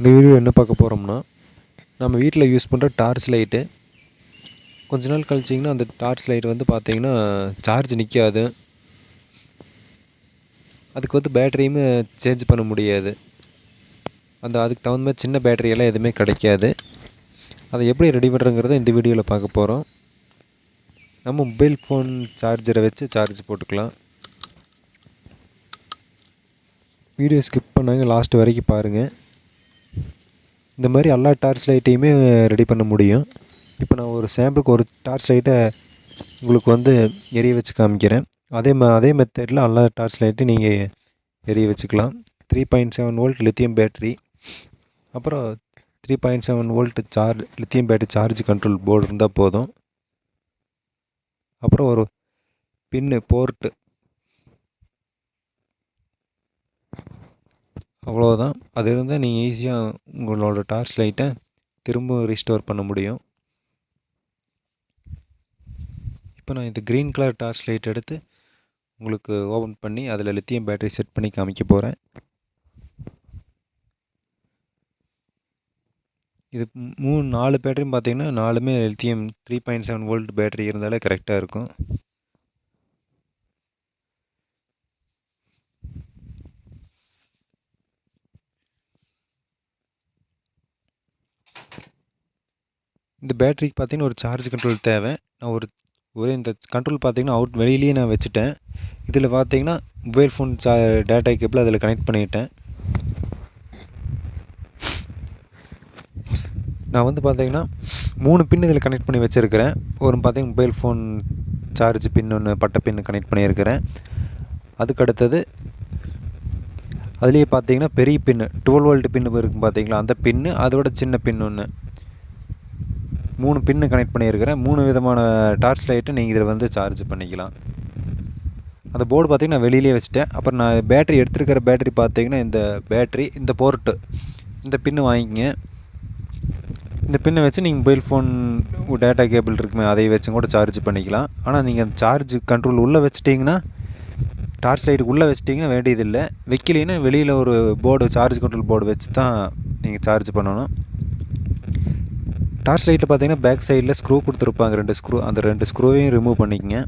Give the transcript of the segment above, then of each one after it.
இந்த வீடியோ என்ன பார்க்க போகிறோம்னா நம்ம வீட்டில் யூஸ் பண்ணுற டார்ச் லைட்டு கொஞ்ச நாள் கழிச்சிங்கன்னா அந்த டார்ச் லைட் வந்து பார்த்திங்கன்னா சார்ஜ் நிற்காது அதுக்கு வந்து பேட்டரியுமே சேஞ்ச் பண்ண முடியாது. அந்த அதுக்கு தகுந்த மாதிரி சின்ன பேட்டரியெல்லாம் எதுவுமே கிடைக்காது. அதை எப்படி ரெடி பண்ணுறங்கிறத இந்த வீடியோவில் பார்க்க போகிறோம் நம்ம மொபைல் ஃபோன் சார்ஜரை வச்சு சார்ஜ் போட்டுக்கலாம். வீடியோ ஸ்கிப் பண்ணாங்க லாஸ்ட் வரைக்கும் பாருங்கள் இந்த மாதிரி எல்லா டார்ச் லைட்டையுமே ரெடி பண்ண முடியும். இப்போ நான் ஒரு சாம்பிளுக்கு ஒரு டார்ச் லைட்டை உங்களுக்கு வந்து எரிய வச்சு காமிக்கிறேன். அதே மா அதே மெத்தடில் எல்லா டார்ச் லைட்டையும் நீங்கள் எரிய வச்சுக்கலாம். Three point seven volt lithium battery அப்புறம் three point seven volt charge lithium battery charge control board இருந்தால் போதும். அப்புறம் ஒரு பின்னு போர்ட்டு அவ்வளோதான் அது இருந்தால் நீங்கள் ஈஸியாக உங்களோட டார்ச் லைட்டை திரும்ப ரீஸ்டோர் பண்ண முடியும். இப்போ நான் இந்த க்ரீன் கலர் டார்ச் லைட் எடுத்து உங்களுக்கு ஓப்பன் பண்ணி அதில் லித்தியம் பேட்டரி செட் பண்ணி காமிக்க போகிறேன் இது மூணு நாலு பேட்டரியும் பார்த்தீங்கன்னா நாலுமே lithium three point seven volt battery இருந்தாலே கரெக்டாக இருக்கும். இந்த பேட்டரிக்கு பார்த்தீங்கன்னா ஒரு சார்ஜ் கண்ட்ரோல் தேவை. நான் ஒரு ஒரே இந்த கண்ட்ரோல் பார்த்தீங்கன்னா அவுட் வெளியிலேயே நான் வச்சுட்டேன். இதில் பார்த்தீங்கன்னா மொபைல் ஃபோன் சா டேட்டா கேபிள் அதில் கனெக்ட் பண்ணிட்டேன். நான் வந்து பார்த்தீங்கன்னா மூணு பின் இதில் கனெக்ட் பண்ணி வச்சுருக்கிறேன். ஒரு பார்த்தீங்கன்னா மொபைல் ஃபோன் சார்ஜ் பின் ஒன்று பட்டை பின் கனெக்ட் பண்ணியிருக்கிறேன். அதுக்கு அடுத்தது அதுலேயே பார்த்தீங்கன்னா பெரிய பின்னு டுவெல் வோல்ட் பின்னு இருக்கும் பார்த்தீங்களா அந்த பின்னு அதோட சின்ன பின் ஒன்று மூணு பின்னு கனெக்ட் பண்ணியிருக்கிறேன். மூணு விதமான டார்ச் லைட்டை நீங்கள் இதில் வந்து சார்ஜ் பண்ணிக்கலாம். அந்த போர்டு பார்த்தீங்கன்னா வெளியிலே வச்சுட்டேன். அப்புறம் நான் பேட்டரி எடுத்துருக்கிற பேட்டரி பார்த்தீங்கன்னா இந்த பேட்டரி இந்த போர்ட்டு இந்த பின்னு வாங்கிக்கங்க. இந்த பின்னை வச்சு நீங்கள் மொபைல் ஃபோன் டேட்டா கேபிள் இருக்குமே அதை வச்சும் கூட சார்ஜ் பண்ணிக்கலாம். ஆனால் நீங்கள் அந்த சார்ஜ் கண்ட்ரோல் உள்ளே வச்சிட்டிங்கன்னா டார்ச் லைட்டுக்கு உள்ளே வச்சிட்டிங்கன்னா வேண்டியதில்லை. வைக்கலைன்னா வெளியில் ஒரு போர்டு சார்ஜ் கண்ட்ரோல் போர்டு வச்சு தான் நீங்கள் சார்ஜ் பண்ணணும். டார்ச் லைட்டில் பார்த்தீங்கன்னா பேக் சைடில் ஸ்க்ரூ கொடுத்துருப்பாங்க. ரெண்டு ஸ்க்ரூ அந்த ரெண்டு ஸ்க்ரூவையும் ரிமூவ் பண்ணிக்கங்க.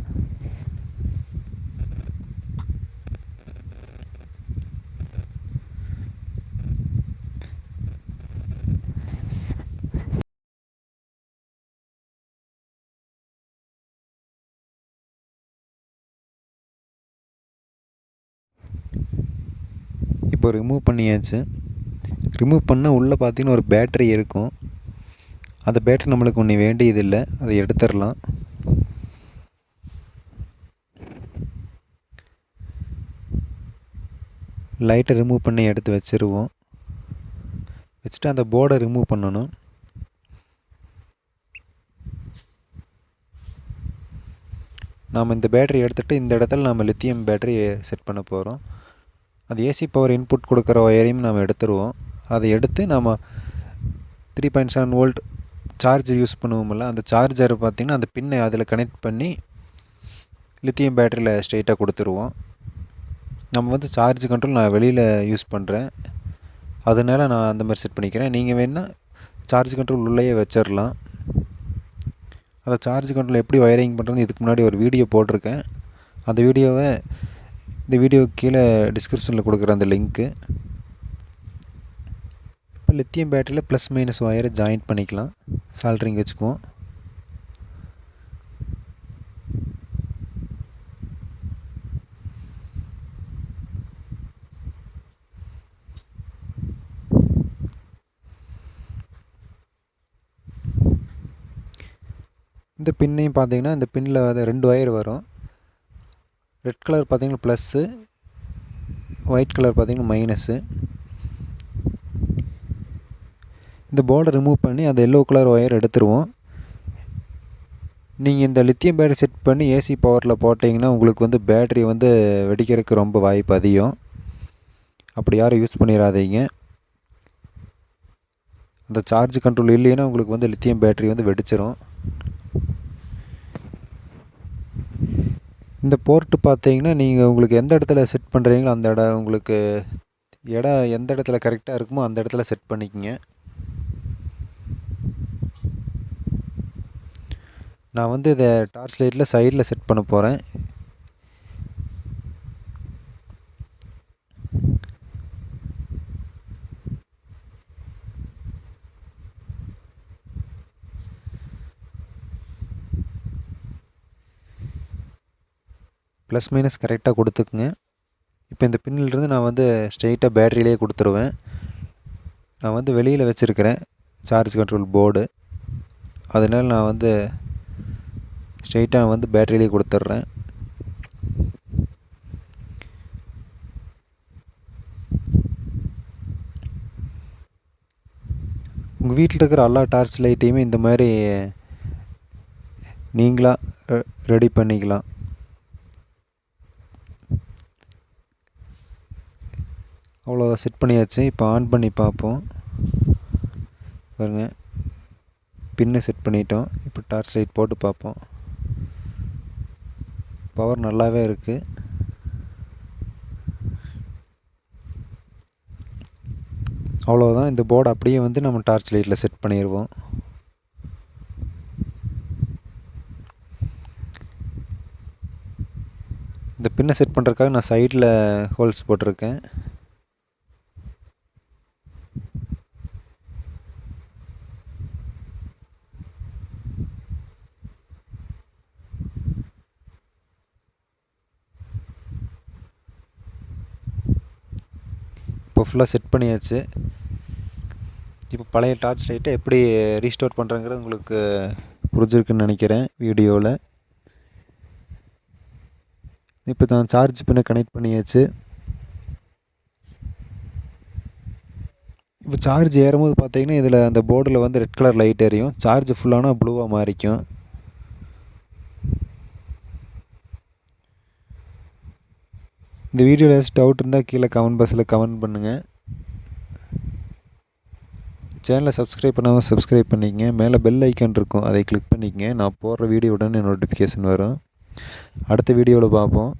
இப்போ ரிமூவ் பண்ணியாச்சு. ரிமூவ் பண்ணால் உள்ளே பார்த்தீங்கன்னா ஒரு பேட்ரி இருக்கும். அந்த பேட்டரி நம்மளுக்கு ஒன்று வேண்டியதில்லை. அதை எடுத்துடலாம். லைட்டை ரிமூவ் பண்ணி எடுத்து வச்சுருவோம். வச்சுட்டு அந்த போர்டை ரிமூவ் பண்ணணும். நாம் இந்த பேட்டரி எடுத்துகிட்டு இந்த இடத்துல நம்ம லித்தியம் பேட்டரி செட் பண்ண போகிறோம் அது ஏசி பவர் இன்புட் கொடுக்குற ஒயரையும் நாம் எடுத்துருவோம். அதை எடுத்து நாம் three point seven volt charge use பண்ணுவோம்ல அந்த சார்ஜரை பார்த்திங்கன்னா அந்த பின்னை அதில் கனெக்ட் பண்ணி லித்தியம் பேட்டரியில் ஸ்ட்ரெயிட்டாக கொடுத்துருவோம். நம்ம வந்து சார்ஜ் கண்ட்ரோல் நான் வெளியில் யூஸ் பண்ணுறேன் அதனால நான் அந்த மாதிரி செட் பண்ணிக்கிறேன். நீங்கள் வேணால் சார்ஜ் கண்ட்ரோல் உள்ளேயே வச்சிடலாம் அந்த சார்ஜ் கண்ட்ரோல் எப்படி ஒயரிங் பண்ணுறது இதுக்கு முன்னாடி ஒரு வீடியோ போட்டிருக்கேன். அந்த வீடியோவை இந்த வீடியோ கீழே டிஸ்கிரிப்ஷனில் கொடுக்குற அந்த லிங்க்கு இப்போ லித்தியம் பேட்டரியில் ப்ளஸ் மைனஸ் ஒயரை ஜாயின் பண்ணிக்கலாம். சால்ட்ரிங் வச்சுக்குவோம். இந்த பின்னையும் பார்த்தீங்கன்னா இந்த பின்னில் வந்து ரெண்டு ஒயர் வரும். ரெட் கலர் பார்த்தீங்கன்னா ப்ளஸ்ஸு ஒயிட் கலர் பார்த்தீங்கன்னா மைனஸு இந்த போர்டை ரிமூவ் பண்ணி அந்த எல்லோ கலர் ஒயர் எடுத்துருவோம். நீங்கள் இந்த லித்தியம் பேட்டரி செட் பண்ணி ஏசி பவரில் போட்டிங்கன்னா உங்களுக்கு வந்து பேட்டரி வந்து வெடிக்கிறதுக்கு ரொம்ப வாய்ப்பு அதிகம். அப்படி யாரும் யூஸ் பண்ணிடாதீங்க அந்த சார்ஜ் கண்ட்ரோல் இல்லைன்னா உங்களுக்கு வந்து லித்தியம் பேட்டரி வந்து வெடிச்சிரும். இந்த போர்ட்டு பார்த்தீங்கன்னா நீங்கள் உங்களுக்கு எந்த இடத்துல செட் பண்ணுறீங்களோ அந்த இடம் உங்களுக்கு இடம் எந்த இடத்துல கரெக்டாக இருக்குமோ அந்த இடத்துல செட் பண்ணிக்கங்க. நான் வந்து இதை டார்ச் லைட்டில் சைடில் செட் பண்ண போகிறேன் ப்ளஸ் மைனஸ் கரெக்டாக கொடுத்துக்குங்க. இப்போ இந்த பின்னிலிருந்து நான் வந்து ஸ்ட்ரெயிட்டாக பேட்டரியிலே கொடுத்துருவேன். நான் வந்து வெளியில் வச்சுருக்கிறேன். சார்ஜ் கண்ட்ரோல் போர்டு அதனால் நான் வந்து ஸ்ட்ரெயிட்டாக வந்து பேட்டரியிலே கொடுத்துட்றேன். உங்கள் வீட்டில் இருக்கிற எல்லா டார்ச் லைட்டையுமே இந்த மாதிரி நீங்களாக ரெடி பண்ணிக்கலாம். அவ்வளோதான் செட் பண்ணியாச்சு. இப்போ ஆன் பண்ணி பார்ப்போம். பாருங்கள் பின்னு செட் பண்ணிட்டோம். இப்போ டார்ச் லைட் போட்டு பார்ப்போம். பவர் நல்லாவே இருக்குது அவ்வளோதான் இந்த போர்டு அப்படியே வந்து நம்ம டார்ச் லைட்டில் செட் பண்ணிடுவோம் இந்த பின்னை செட் பண்ணுறதுக்காக நான் சைடில் ஹோல்ஸ் போட்டிருக்கேன். இப்போ ஃபுல்லாக செட் பண்ணியாச்சு. இப்போ பழைய டார்ச் லைட்டை எப்படி ரீஸ்டோர் பண்ணுறங்கிறது உங்களுக்கு புரிஞ்சிருக்குன்னு நினைக்கிறேன் வீடியோவில் இப்போ தான் சார்ஜ் பின்னை கனெக்ட் பண்ணியாச்சு. இப்போ சார்ஜ் ஏறும்போது பார்த்தீங்கன்னா இதில் அந்த போர்டில் வந்து ரெட் கலர் லைட் எரியும். சார்ஜ் ஃபுல்லானால் ப்ளூவாக மாறிக்கும். இந்த வீடியோவில் ஏதாச்சும் டவுட் இருந்தால் கீழே கமெண்ட் பாக்ஸில் கமெண்ட் பண்ணுங்கள் சேனலை சப்ஸ்கிரைப் பண்ணாமல் சப்ஸ்கிரைப் பண்ணிக்கங்க. மேலே பெல் ஐக்கான் இருக்கும் அதை கிளிக் பண்ணிக்கங்க. நான் போடுற வீடியோ உடனே நோட்டிஃபிகேஷன் வரும். அடுத்த வீடியோவில் பார்ப்போம்.